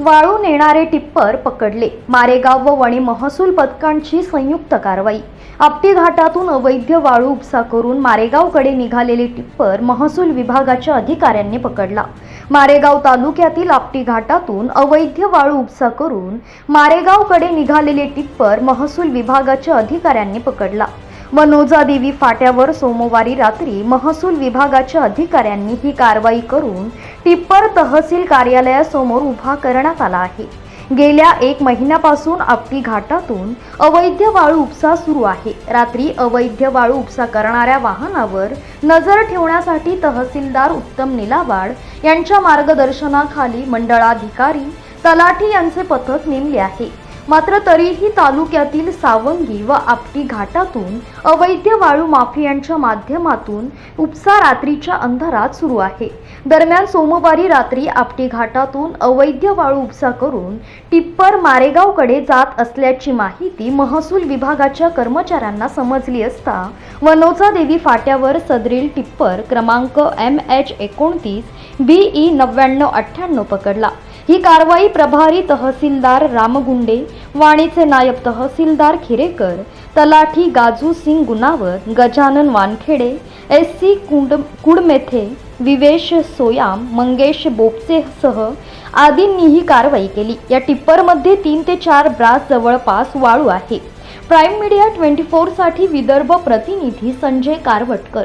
वाळू नेणारे टिप्पर पकडले. मारेगाव व वणी महसूल पथकांची संयुक्त कारवाई. आपटी घाटातून अवैध वाळू उपसा करून मारेगावकडे निघालेले टिप्पर महसूल विभागाच्या अधिकाऱ्यांनी पकडला. मारेगाव तालुक्यातील आपटी घाटातून अवैध वाळू उपसा करून मारेगावकडे निघालेले टिप्पर महसूल विभागाच्या अधिकाऱ्यांनी पकडला. मनोजादेवी फाट्यावर सोमवारी रात्री महसूल विभागाच्या अधिकाऱ्यांनी ही कारवाई करून टिप्पर तहसील कार्यालयासमोर उभा करण्यात आला आहे. गेल्या एक महिन्यापासून आपटी घाटातून अवैध वाळू उपसा सुरू आहे. रात्री अवैध वाळू उपसा करणाऱ्या वाहनावर नजर ठेवण्यासाठी तहसीलदार उत्तम निलावाड यांच्या मार्गदर्शनाखाली मंडळाधिकारी तलाठी यांचे पथक नेमले आहे. मात्र तरीही तालुक्यातील सावंगी व आपटी घाटातून अवैध वाळू माफियांच्या माध्यमातून उपसा रात्रीच्या अंधारात सुरू आहे. दरम्यान सोमवारी रात्री आपटी घाटातून अवैध वाळू उपसा करून टिप्पर मारेगावकडे जात असल्याची माहिती महसूल विभागाच्या कर्मचाऱ्यांना समजली असता वनोजा देवी फाट्यावर सदरील टिप्पर क्रमांक एम एच एकोणतीस बी ई नव्याण्णव अठ्ठ्याण्णव पकडला. ही कारवाई प्रभारी तहसीलदार रामगुंडे वाणीचे नायब तहसीलदार खिरेकर तलाठी गाजू सिंग गुनावत गजानन वानखेडे एस सी कुंड कुडमेथे विवेश सोयाम मंगेश बोपसेसह आदींनी ही कारवाई केली. या टिप्परमध्ये तीन ते चार ब्रास जवळपास वाळू आहे. प्राईम मीडिया ट्वेंटी फोरसाठी विदर्भ प्रतिनिधी संजय कारवटकर.